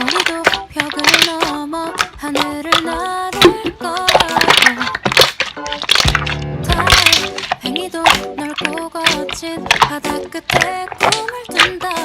우리도 벽을 넘어 하늘을 나를 거라고 다 행이도 넓고 거친 바다 끝에 꿈을 둔다.